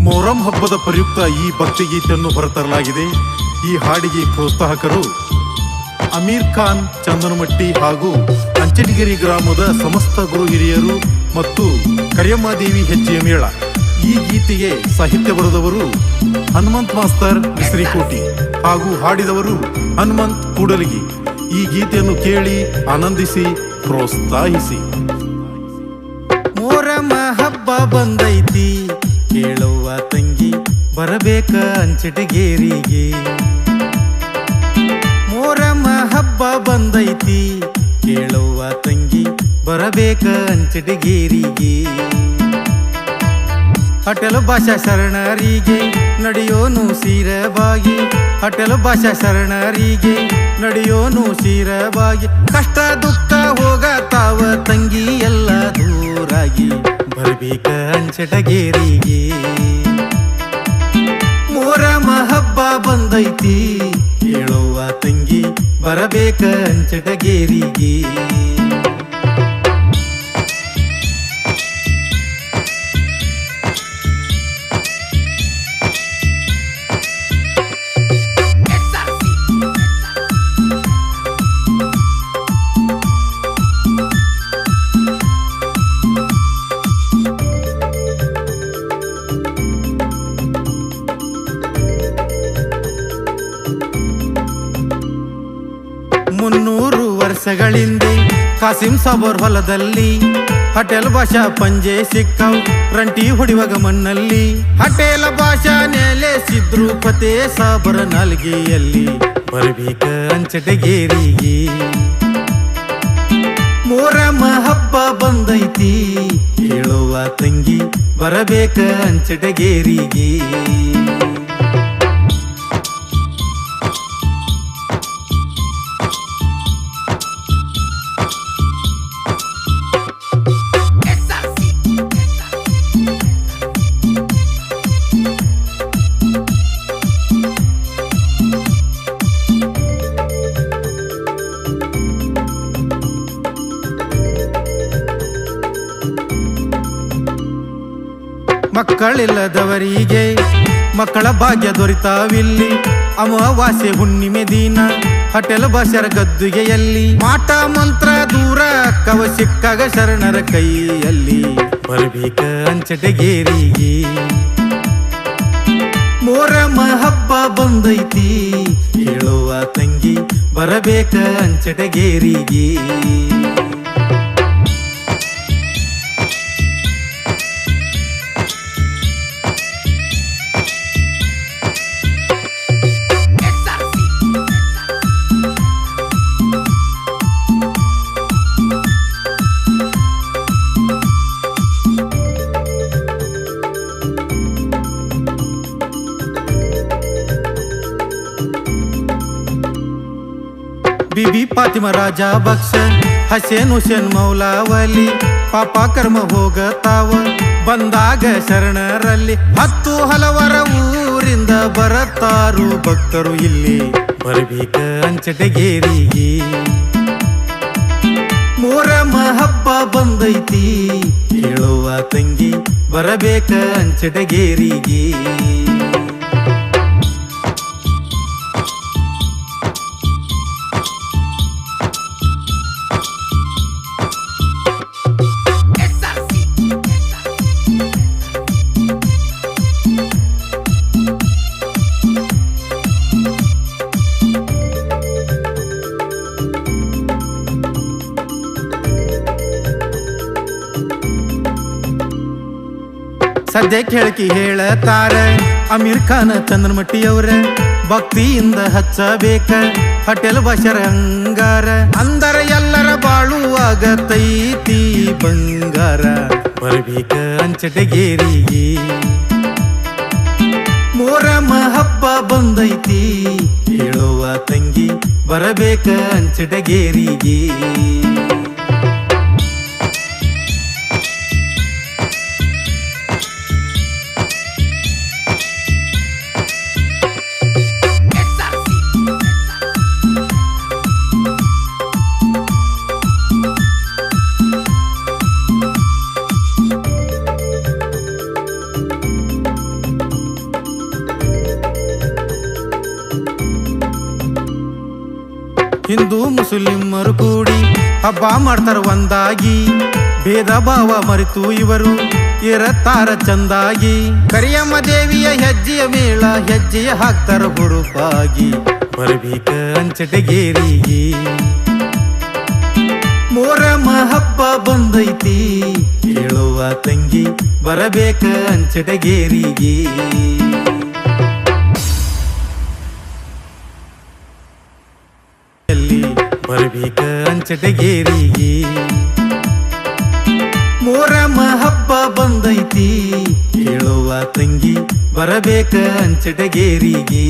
ಮೊಹರಂ ಹಬ್ಬದ ಪ್ರಯುಕ್ತ ಈ ಭಕ್ತಿಗೀತೆಯನ್ನು ಹೊರತರಲಾಗಿದೆ. ಈ ಹಾಡಿಗೆ ಪ್ರೋತ್ಸಾಹಕರು ಅಮೀರ್ ಖಾನ್, ಚಂದನಮಟ್ಟಿ ಹಾಗೂ ಅಂಚನಗಿರಿ ಗ್ರಾಮದ ಸಮಸ್ತ ಗುರು ಹಿರಿಯರು ಮತ್ತು ಕರಿಯಮ್ಮದೇವಿ ಹೆಜ್ಜೆಯ ಮೇಳ. ಈ ಗೀತೆಗೆ ಸಾಹಿತ್ಯ ಬರೆದವರು ಹನುಮಂತ್ ಮಾಸ್ತರ್ ಮಿಸ್ರಿಕೋಟಿ ಹಾಗೂ ಹಾಡಿದವರು ಹನುಮಂತ್ ಕೂಡಲಗಿ. ಈ ಗೀತೆಯನ್ನು ಕೇಳಿ ಆನಂದಿಸಿ, ಪ್ರೋತ್ಸಾಹಿಸಿ. ಮೋರಮ ಹಬ್ಬ ಬಂದೈತಿ. ಬರಬೇಕ ಅಂಚಟಗೇರಿಗೆ. ಮೋರಮ್ಮ ಹಬ್ಬ ಬಂದೈತಿ, ಕೇಳುವ ತಂಗಿ ಬರಬೇಕ ಅಂಚಟಗೇರಿಗೆ. ಅಟಲ ಭಾಷಾ ಶರಣರಿಗೆ ನಡೆಯೋನು ಸೀರಬಾಗಿ ಅಟಲ ಭಾಷಾ ಶರಣರಿಗೆ ನಡೆಯೋನು ಸೀರಬಾಗಿ ಕಷ್ಟ ದುಃಖ ಹೋಗತಾವ ತಂಗಿ ಎಲ್ಲ ದೂರಾಗಿ, ಬರಬೇಕ ಅಂಚಟಗೇರಿಗೆ ಬರಬೇಕ ಅಂಚಟಗೇರಿಗೆ ವರ್ಷಗಳಿಂದೆ ಕಾಸಿಂ ಸಾಬೋರ್ ಹೊಲದಲ್ಲಿ. ಹಟೇಲ್ ಭಾಷಾ ಪಂಜೆ ಸಿಕ್ಕವ್, ರಂಟಿ ಹೊಡಿವಾಗ ಮಣ್ಣಲ್ಲಿ. ಹಟೇಲ ಭಾಷಾ ನೆಲೆಸಿದ್ರು ಪತೆ ಸಾಬರ ನಾಲ್ಗೆಯಲ್ಲಿ. ಬರಬೇಕ ಅಂಚಟಗೇರಿಗೆ. ಮೋರಮ್ಮ ಹಬ್ಬ ಬಂದೈತಿ, ಹೇಳುವ ತಂಗಿ, ಬರಬೇಕ ಅಂಚಟಗೇರಿಗೆ. ಮಕ್ಕಳಿಲ್ಲದವರಿಗೆ ಮಕ್ಕಳ ಭಾಗ್ಯ ದೊರೆತಾವಿಲ್ಲಿ. ಅಮಾವಾಸ್ಯೆ ಹುಣ್ಣಿಮೆ ದಿನ, ಹಟೆಲ್ ಬಸರ ಗದ್ದುಗೆಯಲ್ಲಿ. ಮಾಟ ಮಂತ್ರ ದೂರ ಕವ ಸಿಕ್ಕಾಗ ಶರಣರ ಕೈಯಲ್ಲಿ. ಬರಬೇಕ ಅಂಚಟಗೇರಿಗೆ. ಮೋರಮ್ಮ ಹಬ್ಬ ಬಂದೈತಿ, ಹೇಳುವ ತಂಗಿ, ಬರಬೇಕ ಅಂಚಟಗೇರಿಗೆ. ಬಿಬಿ ಪಾತಿಮ ರಾಜ ಬಕ್ಷ ಹಸೇನ್ ಹುಸೇನ್ ಮೌಲಾವಲಿ, ಪಾಪ ಕರ್ಮ ಹೋಗತಾವ, ಬಂದಾಗ ಶರಣರಲ್ಲಿ ಹತ್ತು ಹಲವರ ಊರಿಂದ ಬರತಾರು ಭಕ್ತರು ಇಲ್ಲಿ. ಬರಬೇಕ ಅಂಚಟಗೇರಿಗೆ. ಮೋರಮ್ಮ ಹಬ್ಬ ಬಂದೈತಿ ಹೇಳುವ ತಂಗಿ ಬರಬೇಕ ಅಂಚಟಗೇರಿಗೆ. ಸದ್ಯಕ್ಕೆ ಕೇಳಕಿ ಹೇಳತಾರ ಅಮೀರ್ ಖಾನ್ ಚಂದ್ರಮಟ್ಟಿ ಅವ್ರ ಭಕ್ತಿಯಿಂದ ಹಚ್ಚಬೇಕ ಹಟೆಲ್ ಬಶರ ಹಂಗಾರ. ಅಂದರ ಎಲ್ಲರ ಬಾಳುವಾಗ ತೈತಿ ಬಂಗಾರ. ಬರಬೇಕ ಅಂಚಟಗೇರಿಗೆ ಮೋರಮ್ಮ ಹಬ್ಬ ಬಂದೈತಿ, ಹೇಳುವ ತಂಗಿ, ಬರಬೇಕ ಅಂಚಟಗೇರಿಗೆ. ಹಿಂದೂ ಮುಸ್ಲಿಮರು ಕೂಡಿ ಹಬ್ಬ ಮಾಡ್ತಾರ ಒಂದಾಗಿ. ಭೇದ ಭಾವ ಮರೆತು ಇವರು ಇರತ್ತಾರ ಚಂದಾಗಿ. ಕರಿಯಮ್ಮ ದೇವಿಯ ಹೆಜ್ಜೆಯ ಮೇಳ ಹೆಜ್ಜೆಯ ಹಾಕ್ತಾರ ಹುರುಪಾಗಿ ಬರಬೇಕ ಅಂಚಟಗೇರಿಗೆ. ಮೋರಮ್ಮ ಹಬ್ಬ ಬಂದೈತಿ. ಹೇಳುವ ತಂಗಿ ಬರಬೇಕ ಅಂಚಟಗೇರಿಗೆ. ಬರಬೇಕ ಅಂಚಟಗೇರಿಗೆ ಮೋರಮ್ಮ ಹಬ್ಬ ಬಂದೈತಿ ಹೇಳುವ ತಂಗಿ ಬರಬೇಕ ಅಂಚಟಗೇರಿಗೆ